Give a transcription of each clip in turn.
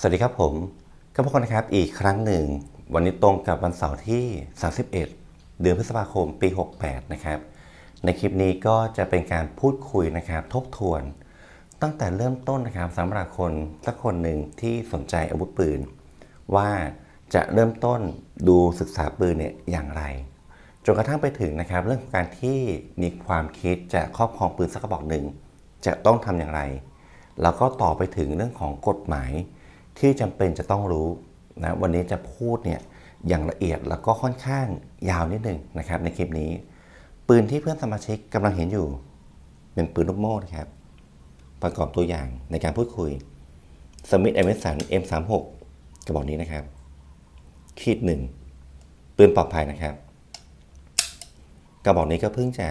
สวัสดีครับผมก็พบกันนะครับอีกครั้งหนึ่ง วันนี้ตรงกับวันเสาร์ที่ 31 เดือนพฤษภาคมปี 68 นะครับ ในคลิปนี้ก็จะเป็นการพูดคุยนะครับทบทวน ตั้งแต่เริ่มต้นนะครับสำหรับคนสักคนหนึ่งที่สนใจอาวุธปืน ว่าจะเริ่มต้นดูศึกษาปืนเนี่ยอย่างไรจนกระทั่งไปถึงนะครับ เรื่องของการที่มีความคิดจะครอบครองปืนสักกระบอกหนึ่งจะต้องทำอย่างไร แล้วก็ต่อไปถึงเรื่องของกฎหมาย ที่จำเป็นจะต้องรู้นะวันนี้จะพูดเนี่ยอย่างละเอียดแล้วก็ค่อนข้างยาวนิดหนึ่งนะครับในคลิปนี้ ปืนที่เพื่อนสมาชิกกำลังเห็นอยู่ เป็นปืนลูกโม่นะครับ ประกอบตัวอย่างในการพูดคุยสมิธเอเมสัน M36 กระบอกนี้นะครับ ขีดหนึ่งปืนปลอดภัยนะครับ กระบอกนี้ก็เพิ่งจะ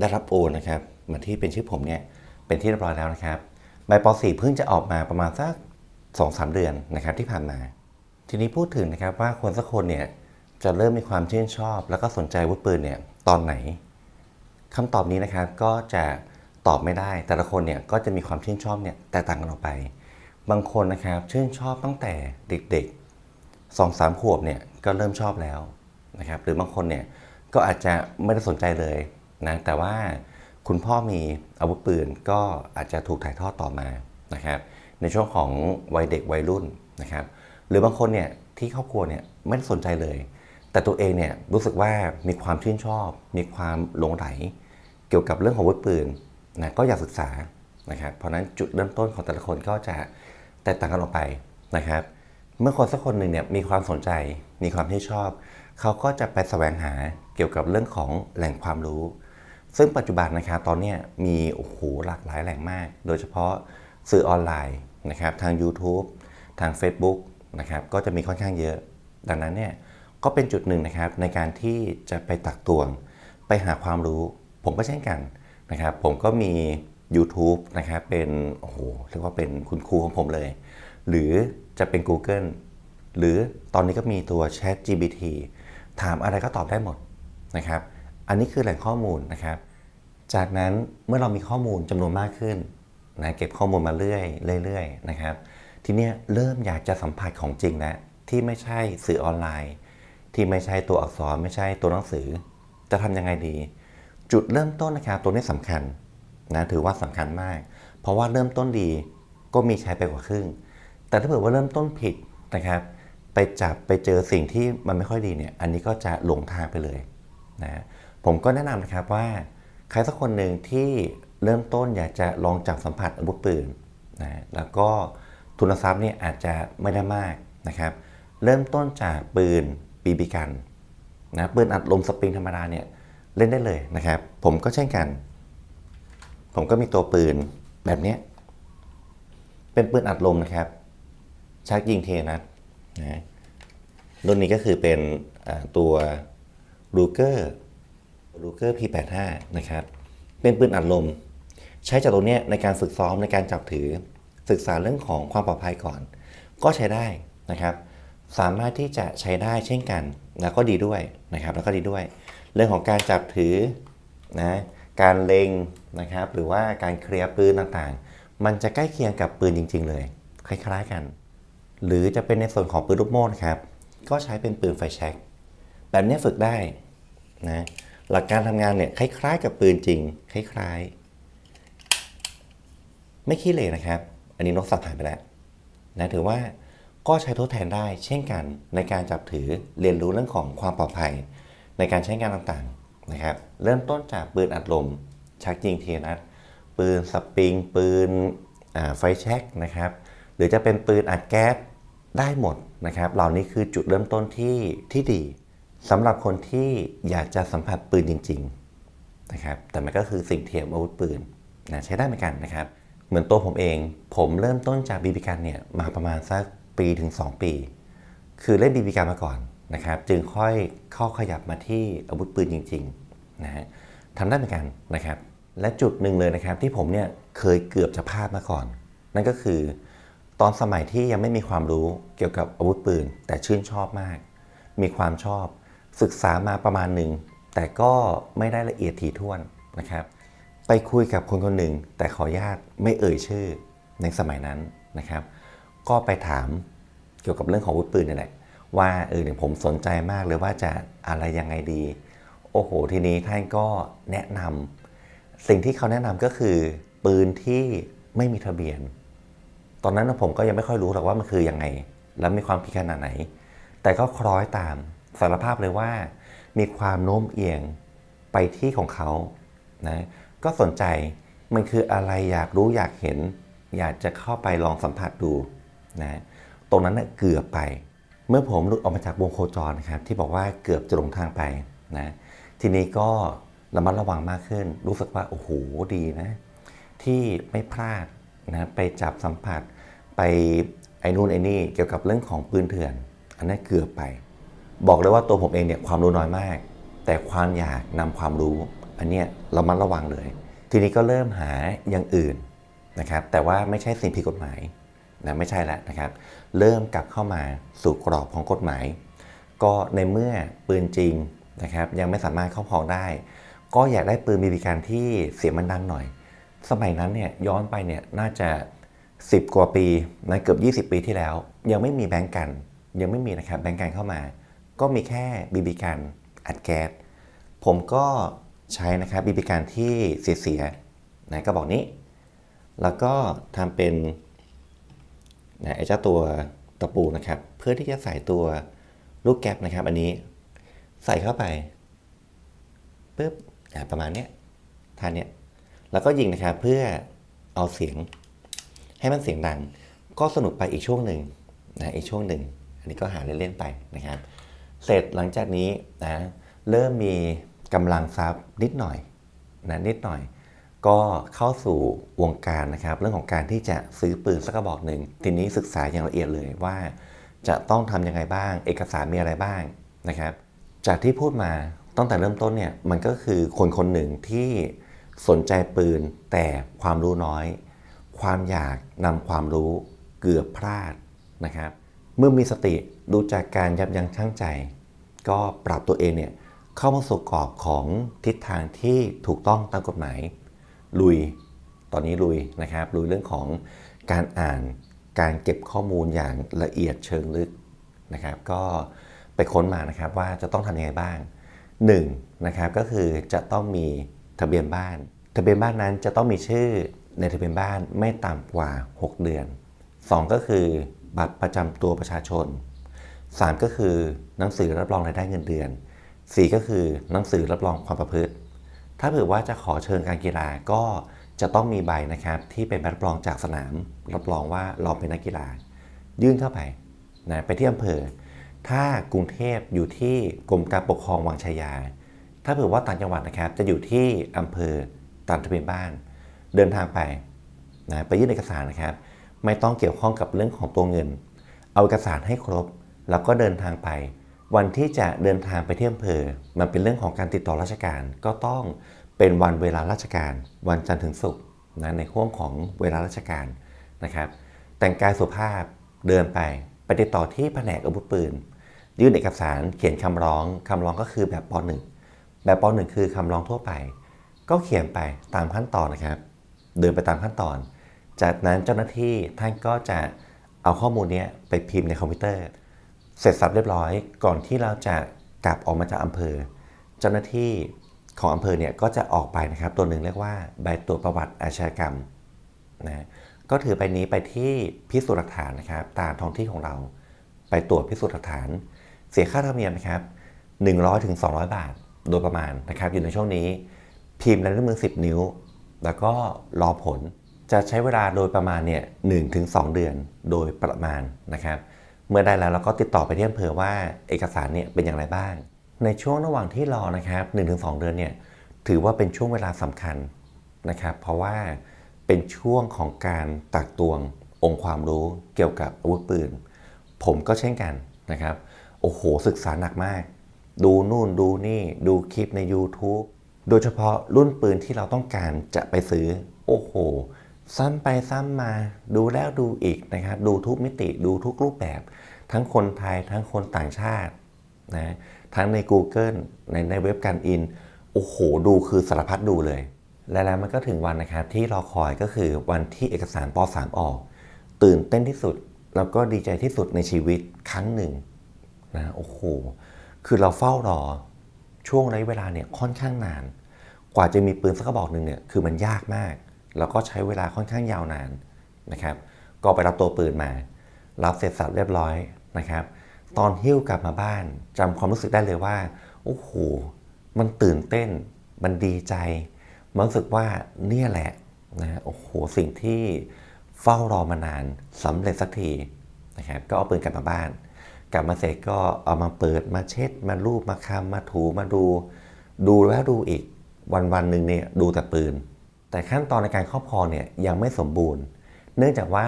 ได้รับโอนนะครับมาที่เป็นชื่อผมเนี่ยเป็นที่เรียบร้อยแล้วนะครับใบป .4 เพิ่งจะออกมาประมาณสัก สองสามเดือนนะครับที่ผ่านมา ทีนี้พูดถึงนะครับว่าคนสักคนเนี่ยจะเริ่มมีความชื่นชอบ แล้วก็สนใจอาวุธปืนเนี่ยตอนไหนคำตอบนี้นะครับก็จะตอบไม่ได้ แต่ละคนเนี่ยก็จะมีความชื่นชอบเนี่ยแตกต่างกันออกไป บางคนนะครับชื่นชอบตั้งแต่เด็กๆสองสามขวบเนี่ยก็เริ่มชอบแล้วนะครับหรือบางคนเนี่ยก็อาจจะไม่ได้สนใจเลยนะแต่ว่าคุณพ่อมีอาวุธปืนก็อาจจะถูกถ่ายทอดต่อมานะครับ ในช่วงของวัยเด็กวัยรุ่นนะครับหรือบางคนเนี่ยที่ครอบครัวเนี่ยไม่ได้สนใจเลย แต่ตัวเองเนี่ยรู้สึกว่ามีความชื่นชอบ มีความหลงไหล เกี่ยวกับเรื่องของอาวุธปืนนะก็อยากศึกษานะครับเพราะนั้นจุดเริ่มต้นของแต่ละคนก็จะแตกต่างกันออกไปนะครับ เมื่อคนสักคนหนึ่งเนี่ยมีความสนใจ มีความที่ชอบ เขาก็จะไปแสวงหาเกี่ยวกับเรื่องของแหล่งความรู้ ซึ่งปัจจุบันนะครับตอนนี้มีโอ้โหหลากหลายแหล่งมาก โดยเฉพาะ สื่อออนไลน์นะครับทาง YouTube ทาง Facebook นะครับก็จะมีค่อนข้างเยอะ ดังนั้นเนี่ยก็เป็นจุดหนึ่งนะครับในการที่จะไปตักตวง ไปหาความรู้ ผมก็เช่นกันนะครับผมก็มี YouTube นะครับเป็นโอ้โหเรียกว่าเป็นคุณครูของผมเลย หรือจะเป็น Google หรือตอนนี้ก็มีตัว Chat GPT ถามอะไรก็ตอบได้หมดนะครับ อันนี้คือแหล่งข้อมูลนะครับ จากนั้นเมื่อเรามีข้อมูลจำนวนมากขึ้น นะเก็บข้อมูลมาเรื่อยเรื่อยๆนะครับ ทีเนี้ยเริ่มอยากจะสัมผัสของจริงแล้วที่ไม่ใช่สื่อออนไลน์ ที่ไม่ใช่ตัวอักษรไม่ใช่ตัวหนังสือ จะทำยังไงดี จุดเริ่มต้นนะครับตัวนี้สำคัญนะถือว่าสำคัญมาก เพราะว่าเริ่มต้นดีก็มีใช้ไปกว่าครึ่ง แต่ถ้าเผื่อว่าเริ่มต้นผิดนะครับ ไปจับไปเจอสิ่งที่มันไม่ค่อยดีเนี่ยอันนี้ก็จะหลงทางไปเลยนะผมก็แนะนำนะครับว่าใครสักคนหนึ่งที่ เริ่มต้นอยากจะลองจับสัมผัสอาวุธปืนนะแล้วก็ทุนทรัพย์เนี่ยอาจจะไม่ได้มากนะครับ เริ่มต้นจากปืนบีบีกันนะปืนอัดลมสปริงธรรมดาเนี่ยเล่นได้เลยนะครับ ผมก็เช่นกัน ผมก็มีตัวปืนแบบนี้ เป็นปืนอัดลมนะครับชักยิงเทนัดนะรุ่นนี้ก็คือเป็นตัวรูเกอร์รูเกอร์ P85 นะครับ เป็นปืนอัดลม ใช้จากตรงนี้ในการฝึกซ้อมในการจับถือ ศึกษาเรื่องของความปลอดภัยก่อน ก็ใช้ได้นะครับ สามารถที่จะใช้ได้เช่นกันแล้วก็ดีด้วยนะครับ แล้วก็ดีด้วย เรื่องของการจับถือนะการเล็งนะครับ หรือว่าการเคลียร์ปืนต่างๆ มันจะใกล้เคียงกับปืนจริง ๆ เลย คล้าย ๆกัน หรือจะเป็นในส่วนของปืนลูกโม่นครับก็ใช้เป็นปืนไฟแช็กแบบนี้ฝึกได้นะหลักการทำงานเนี่ยคล้าย ๆ กับปืนจริง คล้าย ๆ ไม่ขี้เหร่นะครับ อันนี้นกสับหายไปแล้วนะถือว่าก็ใช้ทดแทนได้เช่นกันในการจับถือเรียนรู้เรื่องของความปลอดภัย ในการใช้งานต่างๆนะครับ เริ่มต้นจากปืนอัดลม ชักยิงเทียนัดปืนสปริง ปืนไฟแช็กนะครับ หรือจะเป็นปืนอัดแก๊สได้หมดนะครับ เหล่านี้คือจุดเริ่มต้นที่ที่ดีสำหรับคนที่อยากจะสัมผัสปืนจริง ๆนะครับ แต่มันก็คือสิ่งเทียมอาวุธปืนนะใช้ได้เหมือนกันนะครับ เหมือนตัวผมเอง ผมเริ่มต้นจากบีบีกันเนี่ยมาประมาณสักปีถึง 2 ปี คือเล่นบีบีกันมาก่อนนะครับ จึงค่อยเข้าขยับมาที่อาวุธปืนจริงๆนะฮะทำได้เหมือนกันนะครับ และจุดหนึ่งเลยนะครับที่ผมเนี่ยเคยเกือบจะพลาดมาก่อน นั่นก็คือ ตอนสมัยที่ยังไม่มีความรู้เกี่ยวกับอาวุธปืน แต่ชื่นชอบมาก มีความชอบ ศึกษามาประมาณหนึ่งแต่ก็ไม่ได้ละเอียดถี่ถ้วนนะครับ ไปคุยกับคนคนหนึ่ง แต่ขออนุญาตไม่เอ่ยชื่อในสมัยนั้นนะครับ ก็ไปถามเกี่ยวกับเรื่องของอาวุธปืนนี่แหละว่าเออเนี่ยผมสนใจมากเลยว่าจะอะไรยังไงดี โอ้โห ทีนี้ท่านก็แนะนำสิ่งที่เขาแนะนำก็คือ ปืนที่ไม่มีทะเบียน ตอนนั้นผมก็ยังไม่ค่อยรู้หรอกว่ามันคือยังไง แล้วมีความผิดขนาดไหน แต่ก็คล้อยตามสารภาพเลยว่า มีความโน้มเอียงไปที่ของเขานะ ก็สนใจมันคืออะไรอยากรู้อยากเห็น อยากจะเข้าไปลองสัมผัสดูนะตรงนั้นนะเกือบไป เมื่อผมหลุดออกมาจากวงโคจรนะครับที่บอกว่าเกือบจะหลงทางไปนะทีนี้ก็ระมัดระวังมากขึ้น รู้สึกว่าโอ้โหดีนะที่ไม่พลาดนะไปจับสัมผัสไปไอ้นู่นไอ้นี่เกี่ยวกับเรื่องของปืนเถื่อน อันนั้นเกือบไป บอกเลยว่าตัวผมเองเนี่ยความรู้น้อยมาก แต่ความอยากนำความรู้ อันเนี้ยเรามัดระวังเลย ทีนี้ก็เริ่มหาอย่างอื่นนะครับ แต่ว่าไม่ใช่สิ่งผิดกฎหมายนะไม่ใช่แล้วนะครับ เริ่มกลับเข้ามาสู่กรอบของกฎหมาย ก็ในเมื่อปืนจริงนะครับยังไม่สามารถครอบครองได้ ก็อยากได้ปืนบีบีกันที่เสียงมันดังหน่อย สมัยนั้นเนี่ยย้อนไปเนี่ยน่าจะ 10 กว่าปีนะเกือบ 20 ปีที่แล้ว ยังไม่มีแบงก์กัน ยังไม่มีนะครับแบงก์กันเข้ามา ก็มีแค่บีบีกันอัดแก๊สผมก็ ใช้นะครับบีบีกันที่เสียๆนะก็บอกนี้ แล้วก็ทำเป็นนะไอ้เจ้าตัวตะปูนะครับ เพื่อที่จะใส่ตัวลูกแก๊ปนะครับ อันนี้ใส่เข้าไปปุ๊บอะประมาณเนี้ยท่านเนี้ยแล้วก็ยิงนะครับเพื่อเอาเสียงให้มันเสียงดัง ก็สนุกไปอีกช่วงหนึ่งนะอีกช่วงหนึ่ง อันนี้ก็หาเล่นๆไปนะครับ เสร็จหลังจากนี้นะเริ่มมี กำลังทรัพย์นิดหน่อยนะนิดหน่อย ก็เข้าสู่วงการนะครับ เรื่องของการที่จะซื้อปืนสักกระบอกหนึ่งทีนี้ศึกษาอย่างละเอียดเลยว่า จะต้องทำยังไงบ้าง เอกสารมีอะไรบ้างนะครับ จากที่พูดมาตั้งแต่เริ่มต้นเนี่ยมันก็คือคนคนหนึ่งที่สนใจปืนแต่ความรู้น้อย ความอยากนำความรู้เกือบพลาดนะครับ เมื่อมีสติดูจากการยับยั้งชั่งใจ ก็ปรับตัวเองเนี่ย เข้ามาสู่กรอบของทิศทางที่ถูกต้องตามกฎหมาย ลุยตอนนี้ลุยนะครับลุยเรื่องของการอ่านการเก็บข้อมูลอย่างละเอียดเชิงลึกนะครับ ก็ไปค้นมานะครับว่าจะต้องทำยังไงบ้าง1นะครับก็คือจะต้องมีทะเบียนบ้าน ทะเบียนบ้านนั้นจะต้องมีชื่อในทะเบียนบ้านไม่ต่ำกว่า 6 เดือน 2 ก็คือบัตรประจำตัวประชาชน 3 ก็คือหนังสือรับรองรายได้เงินเดือน 4 ก็คือหนังสือรับรองความประพฤติ ถ้าเผื่อว่าจะขอเชิญการกีฬาก็จะต้องมีใบนะครับที่เป็นใบรับรองจากสนาม รับรองว่าเราเป็นนักกีฬา ยื่นเข้าไปนะไปที่อำเภอ ถ้ากรุงเทพอยู่ที่กรมการปกครองวังชายา ถ้าเผื่อว่าต่างจังหวัดนะครับ จะอยู่ที่อำเภอตามทะเบียนบ้าน เดินทางไปนะไปยื่นเอกสารนะครับ ไม่ต้องเกี่ยวข้องกับเรื่องของตัวเงิน เอาเอกสารให้ครบ แล้วก็เดินทางไป วันที่จะเดินทางไปที่อำเภอ มันเป็นเรื่องของการติดต่อราชการ ก็ต้องเป็นวันเวลาราชการ วันจันทร์ถึงศุกร์นะในห่วงของเวลาราชการนะครับ แต่งกายสุภาพเดินไปไปติดต่อที่แผนกอาวุธปืน ยื่นเอกสารเขียนคำร้องคำร้องก็คือแบบป .1 แบบป .1 คือคำร้องทั่วไป ก็เขียนไปตามขั้นตอนนะครับ เดินไปตามขั้นตอน จากนั้นเจ้าหน้าที่ท่านก็จะเอาข้อมูลนี้ไปพิมพ์ในคอมพิวเตอร์ เสร็จสับเรียบร้อย ก่อนที่เราจะกลับออกมาจากอำเภอ เจ้าหน้าที่ของอำเภอเนี่ยก็จะออกไปนะครับ ตัวหนึ่งเรียกว่าใบตรวจประวัติอาชญากรรมนะก็ถือใบนี้ไปที่พิสูจน์หลักฐานนะครับ ตามท้องที่ของเราไปตรวจพิสูจน์หลักฐาน เสียค่าธรรมเนียมนะครับ 100ถึง200 บาทโดยประมาณนะครับ อยู่ในช่วงนี้ พิมพ์ลายนิ้วมือ 10 นิ้ว แล้วก็รอผลจะใช้เวลาโดยประมาณเนี่ยหถึงสเดือนโดยประมาณนะครับ เมื่อได้แล้วเราก็ติดต่อไปที่อำเภอว่าเอกสารเนี่ยเป็นอย่างไรบ้าง ในช่วงระหว่างที่รอนะครับ1-2 เดือนเนี่ยถือว่าเป็นช่วงเวลาสำคัญนะครับ เพราะว่าเป็นช่วงของการตักตวงองค์ความรู้เกี่ยวกับอาวุธปืน ผมก็เช่นกันนะครับ โอ้โหศึกษาหนักมาก ดูนู่นดูนี่ดูคลิปใน YouTube โดยเฉพาะรุ่นปืนที่เราต้องการจะไปซื้อ โอ้โห ซ้ำไปซ้ำมาดูแล้วดูอีกนะครับ ดูทุกมิติดูทุกรูปแบบ ทั้งคนไทยทั้งคนต่างชาตินะทั้งใน Google ในในเว็บการอิน โอ้โห ดูคือสารพัดดูเลย และแล้วมันก็ถึงวันนะครับที่รอคอยก็คือวันที่เอกสารป .3 ออก ตื่นเต้นที่สุด แล้วก็ดีใจที่สุดในชีวิตครั้งหนึ่งนะโอ้โห คือเราเฝ้ารอช่วงระยะเวลาเนี่ยค่อนข้างนาน กว่าจะมีปืนสักกระบอกหนึ่งเนี่ยคือมันยากมาก แล้วก็ใช้เวลาค่อนข้างยาวนานนะครับ ก็ไปรับตัวปืนมา รับเสร็จสับเรียบร้อยนะครับ ตอนหิ้วกลับมาบ้านจำความรู้สึกได้เลยว่าโอ้โหมันตื่นเต้น มันดีใจ มันรู้สึกว่าเนี่ยแหละนะโอ้โหสิ่งที่เฝ้ารอมานานสำเร็จสักทีนะครับ ก็เอาปืนกลับมาบ้านกลับมาเสร็จก็เอามาเปิดมาเช็ด มาลูบมาคำมาถูมาดู ดูแล้วดูอีกวันวันๆหนึ่งเนี่ยดูแต่ปืน แต่ขั้นตอนในการครอบครองเนี่ยยังไม่สมบูรณ์ เนื่องจากว่า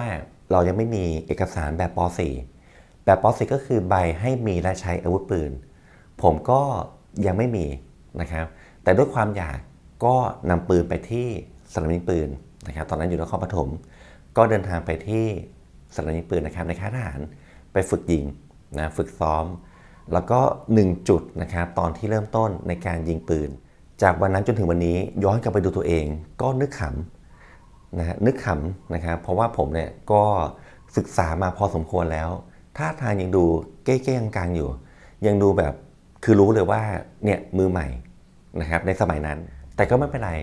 เรายังไม่มีเอกสารแบบป .4 แบบป .4 ก็คือใบให้มีและใช้อาวุธปืน ผมก็ยังไม่มีนะครับ แต่ด้วยความอยากก็นำปืนไปที่สนามยิงปืนนะครับ ตอนนั้นอยู่นครปฐม ก็เดินทางไปที่สนามยิงปืนนะครับในค่ายทหารไปฝึกยิงนะฝึกซ้อม แล้วก็ 1 จุดนะครับตอนที่เริ่มต้นในการยิงปืน จากวันนั้นจนถึงวันนี้ย้อนกลับไปดูตัวเอง ก็นึกขำนะฮะนึกขำนะครับเพราะว่าผมเนี่ยก็ศึกษามาพอสมควรแล้วท่าทางยังดูเก้ๆกลางๆอยู่ ยังดูแบบคือรู้เลยว่าเนี่ยมือใหม่นะครับในสมัยนั้น แต่ก็ไม่เป็นไร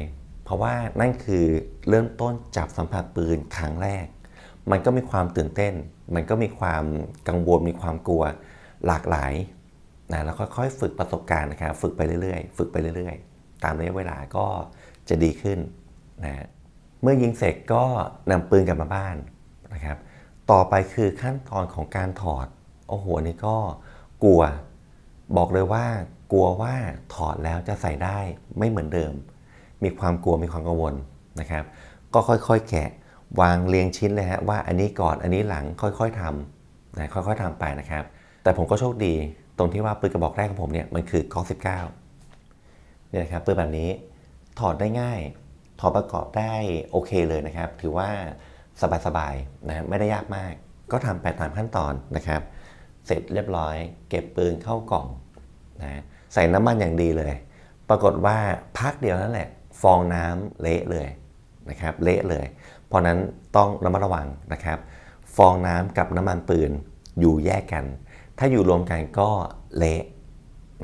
เพราะว่านั่นคือเริ่มต้นจับสัมผัสปืนครั้งแรก มันก็มีความตื่นเต้น มันก็มีความกังวลมีความกลัวหลากหลายนะแล้วค่อยๆฝึกประสบการณ์นะครับฝึกไปเรื่อยๆ ฝึกไปเรื่อยๆ ตามระยะเวลาก็จะดีขึ้นนะเมื่อยิงเสร็จก็นำปืนกลับมาบ้านนะครับ ต่อไปคือขั้นตอนของการถอด โอ้โหนี่ก็กลัว บอกเลยว่ากลัวว่าถอดแล้วจะใส่ได้ไม่เหมือนเดิม มีความกลัวมีความกังวลนะครับ ก็ค่อยๆ แกะวางเรียงชิ้นเลยฮะว่าอันนี้ก่อนอันนี้หลังค่อยๆทำนะค่อยๆทำไปนะครับ แต่ผมก็โชคดีตรงที่ว่าปืนกระบอกแรกของผมเนี่ยมันคือกอ19เนี่ยนะครับปืนแบบนี้ถอดได้ง่าย ถอดประกอบได้โอเคเลยนะครับ ถือว่าสบายๆนะไม่ได้ยากมาก ก็ทำไปตามขั้นตอนนะครับ เสร็จเรียบร้อย เก็บปืนเข้ากล่องนะใส่น้ำมันอย่างดีเลย ปรากฏว่าพักเดียวนั่นแหละ ฟองน้ำเละเลยนะครับ เละเลย เพราะนั้นต้องระมัดระวังนะครับ ฟองน้ำกับน้ำมันปืนอยู่แยกกัน ถ้าอยู่รวมกันก็เละ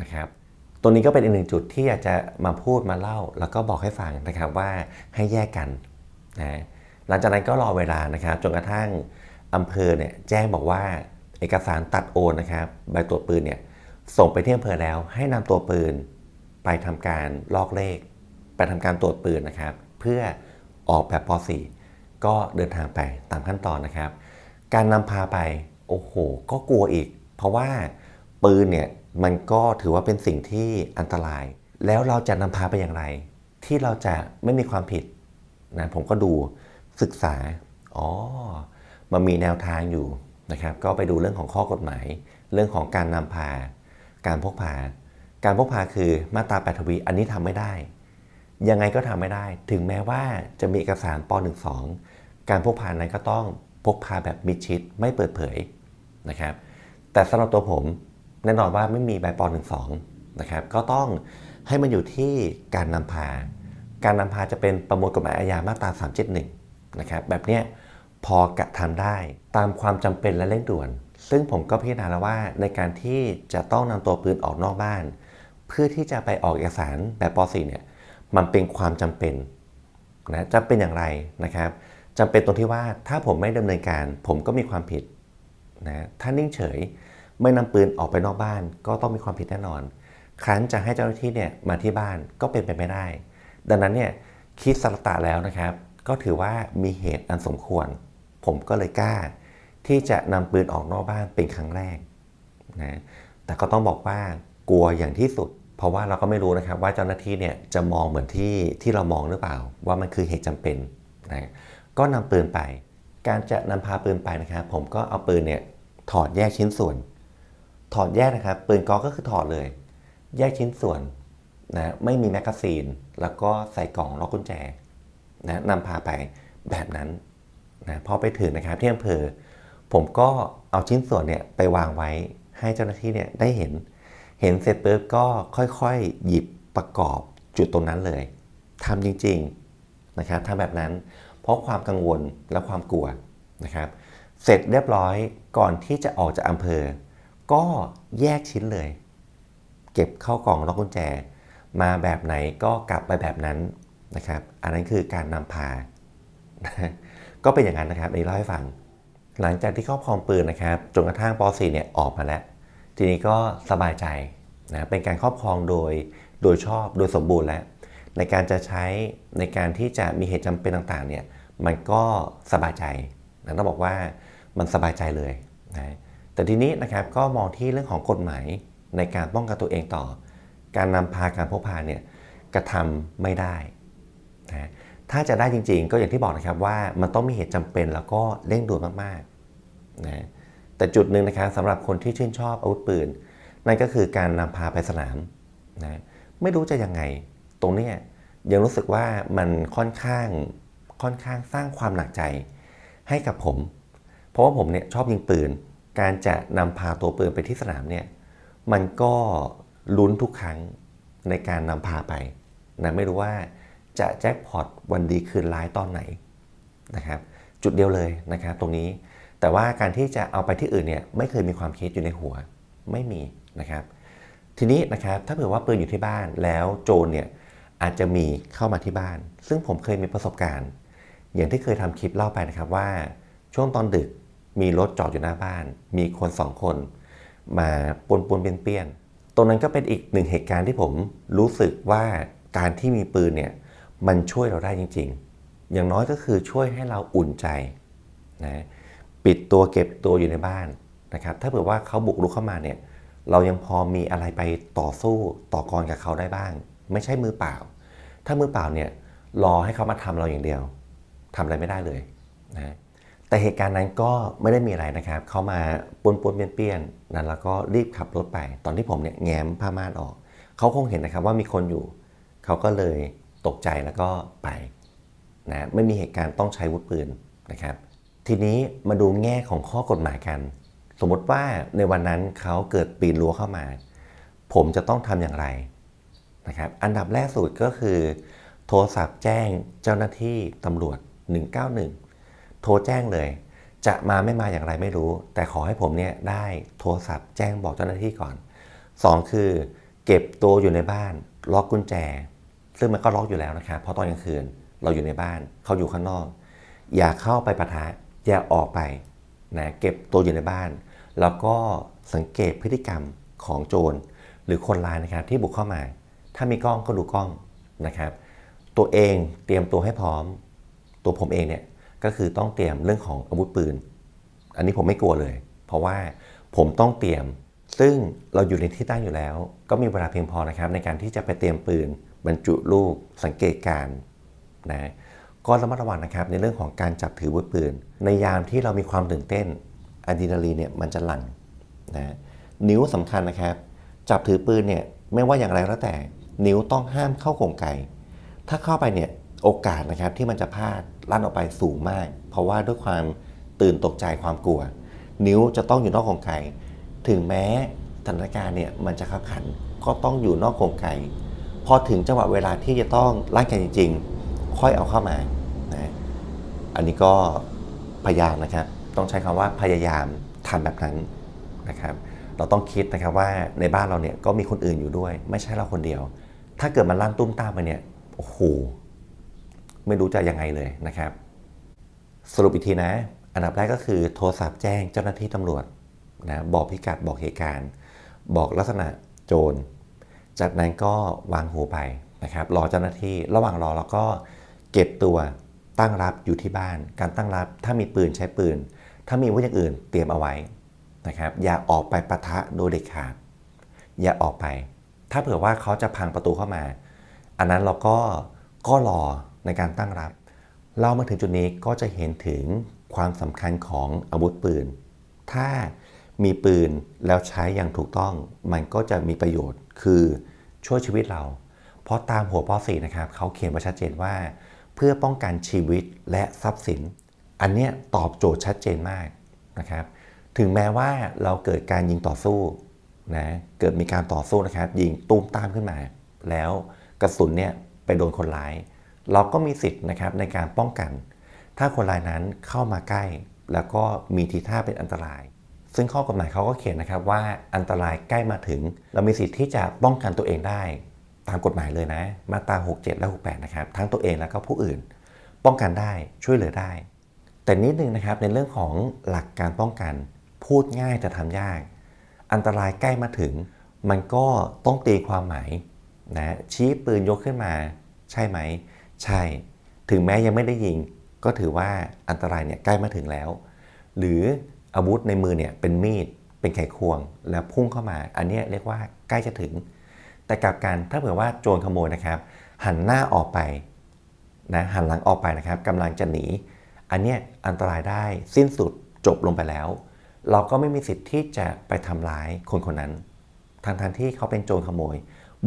นะครับ ตรงนี้ก็เป็นอีกหนึ่งจุดที่อยากจะมาพูดมาเล่า แล้วก็บอกให้ฟังนะครับว่าให้แยกกันนะหลังจากนั้นก็รอเวลานะครับจนกระทั่งอำเภอเนี่ยแจ้งบอกว่าเอกสารตัดโอนนะครับใบตรวจปืนเนี่ยส่งไปที่อำเภอแล้ว ให้นำตัวปืนไปทำการลอกเลข ไปทำการตรวจปืนนะครับ เพื่อออกแบบป .4 ก็เดินทางไปตามขั้นตอนนะครับ การนำพาไปโอ้โห ก็กลัวอีก เพราะว่าปืนเนี่ย มันก็ถือว่าเป็นสิ่งที่อันตราย แล้วเราจะนำพาไปอย่างไร ที่เราจะไม่มีความผิดนะผมก็ดูศึกษา อ๋อ มันมีแนวทางอยู่นะครับ ก็ไปดูเรื่องของข้อกฎหมาย เรื่องของการนำพา การพกพา การพกพาคือมาตรา8ทวีอันนี้ทำไม่ได้ ยังไงก็ทำไม่ได้ ถึงแม้ว่าจะมีเอกสารป .12 การพกพานั้นก็ต้องพกพาแบบมิดชิดไม่เปิดเผยนะครับ แต่สำหรับตัวผม แน่นอนว่าไม่มีใบป .12 นะครับก็ต้องให้มันอยู่ที่การนำพา การนำพาจะเป็นประมวลกฎหมายอาญามาตรา 371นะครับแบบเนี้ยพอกระทำได้ตามความจำเป็นและเร่งด่วน ซึ่งผมก็พิจารณาแล้วว่าในการที่จะต้องนำตัวปืนออกนอกบ้าน เพื่อที่จะไปออกเอกสารแบบป .4 เนี่ยมันเป็นความจำเป็นนะจะเป็นอย่างไรนะครับจำเป็นตรงที่ว่าถ้าผมไม่ดำเนินการ ผมก็มีความผิดนะถ้านิ่งเฉย ไม่นำปืนออกไปนอกบ้านก็ต้องมีความผิดแน่นอน ครั้นจะให้เจ้าหน้าที่เนี่ยมาที่บ้านก็เป็นไปไม่ได้ ดังนั้นเนี่ยคิดสรตะแล้วนะครับ ก็ถือว่ามีเหตุอันสมควร ผมก็เลยกล้า ที่จะนำปืนออกนอกบ้านเป็นครั้งแรกนะแต่ก็ต้องบอกว่ากลัวอย่างที่สุด เพราะว่าเราก็ไม่รู้นะครับว่าเจ้าหน้าที่เนี่ยจะมองเหมือนที่ที่เรามองหรือเปล่า ว่ามันคือเหตุจำเป็นนะก็นำปืนไป การจะนำพาปืนไปนะครับ ผมก็เอาปืนเนี่ยถอดแยกชิ้นส่วน ถอดแยกนะครับปืนกอก็คือถอดเลย แยกชิ้นส่วนนะไม่มีแมกกาซีน แล้วก็ใส่กล่องล็อกกุญแจนะนำพาไปแบบนั้นนะพอไปถึงนะครับที่อำเภอ ผมก็เอาชิ้นส่วนเนี่ยไปวางไว้ให้เจ้าหน้าที่เนี่ยได้เห็น เห็นเสร็จปุ๊บก็ค่อยๆ หยิบประกอบจุดตรงนั้นเลยทำจริงๆนะครับทำแบบนั้น เพราะความกังวลและความกลัวนะครับ เสร็จเรียบร้อยก่อนที่จะออกจากอำเภอ ก็แยกชิ้นเลย เก็บเข้ากล่องล็อกกุญแจ มาแบบไหนก็กลับไปแบบนั้นนะครับ อันนั้นคือการนำพา ก็เป็นอย่างนั้นนะครับนนี้เล่าให้ฟัง หลังจากที่ครอบครองปืนนะครับจนกระทั่งป .4 เนี่ยออกมาแล้ว ทีนี้ก็สบายใจนะเป็นการครอบครองโดยโดยชอบโดยสมบูรณ์แล้ว ในการจะใช้ในการที่จะมีเหตุจำเป็นต่างๆเนี่ยมันก็สบายใจนะต้องบอกว่ามันสบายใจเลยนะ แต่ทีนี้นะครับก็มองที่เรื่องของกฎหมายในการป้องกันตัวเองต่อ การนำพาการพกพาเนี่ยกระทำไม่ได้นะถ้าจะได้จริง ๆ ก็อย่างที่บอกนะครับว่ามันต้องมีเหตุจำเป็นแล้วก็เร่งด่วนมากๆนะแต่จุดหนึ่งนะครับสำหรับคนที่ชื่นชอบอาวุธปืน นั่นก็คือการนำพาไปสนามนะไม่รู้จะยังไง ตรงนี้ยยังรู้สึกว่ามันค่อนข้างค่อนข้างสร้างความหนักใจให้กับผม เพราะว่าผมเนี่ยชอบยิงปืน การจะนำพาตัวปืนไปที่สนามเนี่ยมันก็ลุ้นทุกครั้งในการนำพาไปนะไม่รู้ว่าจะแจ็คพอตวันดีคืนร้ายตอนไหนนะครับจุดเดียวเลยนะครับตรงนี้ แต่ว่าการที่จะเอาไปที่อื่นเนี่ยไม่เคยมีความคิดอยู่ในหัวไม่มีนะครับ ทีนี้นะครับถ้าเผื่อว่าปืนอยู่ที่บ้านแล้วโจรเนี่ยอาจจะมีเข้ามาที่บ้าน ซึ่งผมเคยมีประสบการณ์ อย่างที่เคยทำคลิปเล่าไปนะครับว่าช่วงตอนดึก มีรถจอดอยู่หน้าบ้าน มีคนสองคน มาปนปนเปียนเปียนตรงนั้นก็เป็นอีกหนึ่งเหตุการณ์ที่ผมรู้สึกว่าการที่มีปืนเนี่ยมันช่วยเราได้จริง ๆ อย่างน้อยก็คือช่วยให้เราอุ่นใจนะปิดตัวเก็บตัวอยู่ในบ้านนะครับ ถ้าเผื่อว่าเขาบุกรุกเข้ามาเนี่ยเรายังพอมีอะไรไปต่อสู้ต่อกรกับเขาได้บ้าง ไม่ใช่มือเปล่า ถ้ามือเปล่าเนี่ยรอให้เขามาทำเราอย่างเดียวทำอะไรไม่ได้เลยนะ แต่เหตุการณ์นั้นก็ไม่ได้มีอะไรนะครับเขามาปนปนเปี้ยนเปี้ยนนั้นแล้วก็รีบขับรถไป ตอนที่ผมเนี่ยแง้มผ้าม่านออก เขาคงเห็นนะครับว่ามีคนอยู่ เขาก็เลยตกใจแล้วก็ไปนะไม่มีเหตุการณ์ต้องใช้อาวุธปืนนะครับ ทีนี้มาดูแง่ของข้อกฎหมายกัน สมมติว่าในวันนั้นเขาเกิดปีนรั้วเข้ามา ผมจะต้องทำอย่างไรนะครับ อันดับแรกสุดก็คือ โทรศัพท์แจ้งเจ้าหน้าที่ตำรวจ 191 โทรแจ้งเลย จะมาไม่มาอย่างไรไม่รู้ แต่ขอให้ผมเนี่ยได้โทรศัพท์แจ้งบอกเจ้าหน้าที่ก่อน 2 คือ เก็บตัวอยู่ในบ้าน ล็อกกุญแจ ซึ่งมันก็ล็อกอยู่แล้วนะครับเพราะตอนกลางคืนเราอยู่ในบ้านเขาอยู่ข้างนอก อย่าเข้าไปปะทะอย่าออกไปนะเก็บตัวอยู่ในบ้าน แล้วก็สังเกตพฤติกรรมของโจรหรือคนร้ายนะครับที่บุกเข้ามา ถ้ามีกล้องก็ดูกล้องนะครับ ตัวเองเตรียมตัวให้พร้อม ตัวผมเองเนี่ย ก็คือต้องเตรียมเรื่องของอาวุธปืน อันนี้ผมไม่กลัวเลย เพราะว่าผมต้องเตรียม ซึ่งเราอยู่ในที่ตั้งอยู่แล้ว ก็มีเวลาเพียงพอนะครับ ในการที่จะไปเตรียมปืน บรรจุลูก สังเกตการณ์นะก็ระมัดระวังนะครับในเรื่องของการจับถืออาวุธปืน ในยามที่เรามีความตื่นเต้นอะดรีนาลีนเนี่ยมันจะหลั่งนะนิ้วสำคัญนะครับ จับถือปืนเนี่ยไม่ว่าอย่างไรก็แล้วแต่ นิ้วต้องห้ามเข้าโกลไกถ้าเข้าไปเนี่ยโอกาสนะครับที่มันจะพลาด ลั่นออกไปสูงมาก เพราะว่าด้วยความตื่นตกใจความกลัว นิ้วจะต้องอยู่นอกกลไกถึงแม้สถานการณ์เนี่ยมันจะขับขันก็ต้องอยู่นอกกลไกพอถึงจังหวะเวลาที่จะต้องลั่นกันจริง ๆ ค่อยเอาเข้ามานะอันนี้ก็พยายามนะครับ ต้องใช้คำว่าพยายามทำแบบนั้นนะครับ เราต้องคิดนะครับว่าในบ้านเราเนี่ยก็มีคนอื่นอยู่ด้วย ไม่ใช่เราคนเดียว ถ้าเกิดมันลั่นตุ้มตามไปเนี่ยโอ้โห ไม่รู้จะยังไงเลยนะครับ สรุปอีกทีนะ อันดับแรกก็คือโทรศัพท์แจ้งเจ้าหน้าที่ตำรวจนะบอกพิกัดบอกเหตุการณ์ บอกลักษณะโจร จากนั้นก็วางหูไปนะครับ รอเจ้าหน้าที่ระหว่างรอแล้วก็เก็บตัวตั้งรับอยู่ที่บ้าน การตั้งรับถ้ามีปืนใช้ปืน ถ้ามีวุธอย่างอื่นเตรียมเอาไว้นะครับอย่าออกไปปะทะโดยเด็ดขาด อย่าออกไป ถ้าเผื่อว่าเขาจะพังประตูเข้ามา อันนั้นเราก็ก็รอ ในการตั้งรับ เรามาถึงจุดนี้ก็จะเห็นถึงความสำคัญของอาวุธปืน ถ้ามีปืนแล้วใช้อย่างถูกต้อง มันก็จะมีประโยชน์คือช่วยชีวิตเรา เพราะตามหัวป .4 นะครับเขาเขียนไว้ชัดเจนว่า เพื่อป้องกันชีวิตและทรัพย์สิน อันเนี้ยตอบโจทย์ชัดเจนมากนะครับ ถึงแม้ว่าเราเกิดการยิงต่อสู้นะเกิดมีการต่อสู้นะครับ ยิงตูมตามขึ้นมา แล้วกระสุนเนี่ยไปโดนคนร้าย เราก็มีสิทธิ์นะครับในการป้องกัน ถ้าคนรายนั้นเข้ามาใกล้ แล้วก็มีทีท่าเป็นอันตราย ซึ่งข้อกฎหมายเขาก็เขียนนะครับว่าอันตรายใกล้มาถึง เรามีสิทธิ์ที่จะป้องกันตัวเองได้ ตามกฎหมายเลยนะ มาตรา 67 และ 68 นะครับ ทั้งตัวเองแล้วก็ผู้อื่น ป้องกันได้ช่วยเหลือได้ แต่นิดนึงนะครับในเรื่องของหลักการป้องกัน พูดง่ายแต่ทำยาก อันตรายใกล้มาถึง มันก็ต้องตีความหมายนะชี้ปืนยกขึ้นมา ใช่ไหม ใช่ ถึงแม้ยังไม่ได้ยิง ก็ถือว่าอันตรายเนี่ยใกล้มาถึงแล้ว หรืออาวุธในมือเนี่ยเป็นมีด เป็นไขควง แล้วพุ่งเข้ามา อันนี้เรียกว่าใกล้จะถึง แต่กลับกันถ้าเผื่อว่าโจรขโมยนะครับ หันหน้าออกไปนะหันหลังออกไปนะครับกำลังจะหนี อันเนี้ยอันตรายได้สิ้นสุดจบลงไปแล้ว เราก็ไม่มีสิทธิ์ที่จะไปทำร้ายคนคนนั้นทั้งทที่เขาเป็นโจรขโมย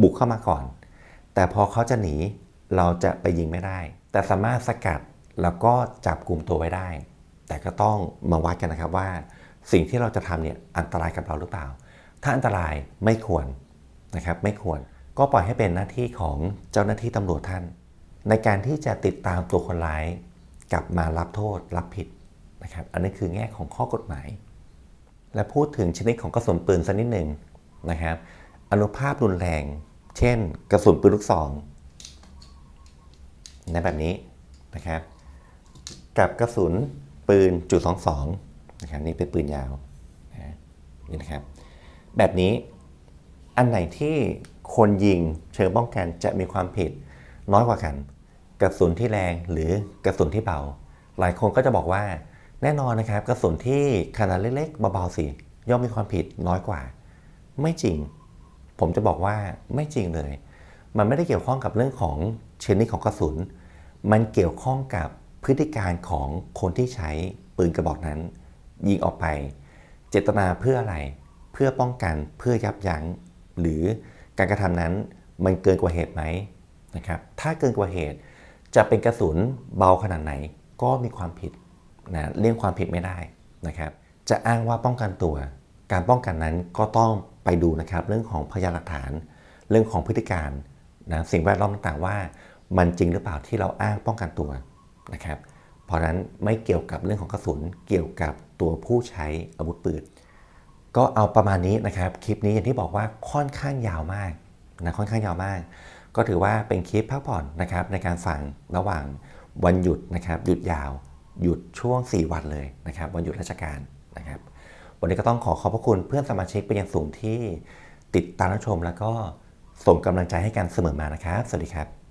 บุกเข้ามาก่อน แต่พอเขาจะหนี เราจะไปยิงไม่ได้ แต่สามารถสกัดแล้วก็จับกลุ่มตัวไว้ได้ แต่ก็ต้องมาวัดกันนะครับว่า สิ่งที่เราจะทำเนี่ยอันตรายกับเราหรือเปล่า ถ้าอันตรายไม่ควรนะครับไม่ควรก็ปล่อยให้เป็นหน้าที่ของเจ้าหน้าที่ตำรวจท่าน ในการที่จะติดตามตัวคนร้ายกลับมารับโทษรับผิดนะครับอันนี้คือแง่ของข้อกฎหมาย และพูดถึงชนิดของกระสุนปืนสักนิดหนึ่งนะครับอนุภาพรุนแรง เช่น กระสุนปืนลูกซอง ในแบบนี้นะครับ กับกระสุนปืนจุดสองสองนะครับนี่เป็นปืนยาวนะนี่นะครับ แบบนี้อันไหนที่คนยิงเชิงป้องกันจะมีความผิดน้อยกว่ากัน กระสุนที่แรงหรือกระสุนที่เบา หลายคนก็จะบอกว่าแน่นอนนะครับ กระสุนที่ขนาดเล็กๆเบาๆสิย่อมมีความผิดน้อยกว่า ไม่จริง ผมจะบอกว่าไม่จริงเลย มันไม่ได้เกี่ยวข้องกับเรื่องของชนิดของกระสุน มันเกี่ยวข้องกับพฤติการของคนที่ใช้ปืนกระบอกนั้น ยิงออกไป เจตนาเพื่ออะไร เพื่อป้องกันเพื่อยับยัง้ง หรือการกระทำนั้นมันเกินกว่าเหตุไหมนะครับถ้าเกินกว่าเหตุจะเป็นกระสุนเบาขนาดไหนก็มีความผิดนะเลี่ยงความผิดไม่ได้นะครับ จะอ้างว่าป้องกันตัว การป้องกันนั้นก็ต้องไปดูนะครับ เรื่องของพยานหลักฐาน เรื่องของพฤติการ นะสิ่งแวดล้อมต่างๆว่า มันจริงหรือเปล่าที่เราอ้างป้องกันตัวนะครับ เพราะนั้นไม่เกี่ยวกับเรื่องของกระสุนเกี่ยวกับตัวผู้ใช้อาวุธปืนก็เอาประมาณนี้นะครับ คลิปนี้อย่างที่บอกว่าค่อนข้างยาวมากนะค่อนข้างยาวมาก ก็ถือว่าเป็นคลิปพักผ่อนนะครับในการฟังระหว่างวันหยุดนะครับหยุดยาวหยุดช่วง 4 วันเลยนะครับ วันหยุดราชการนะครับ วันนี้ก็ต้องขอขอบพระคุณเพื่อนสมาชิกเป็นอย่างสูงที่ติดตามรับชมแล้วก็ ส่งกำลังใจให้กันเสมอมานะครับ สวัสดีครับ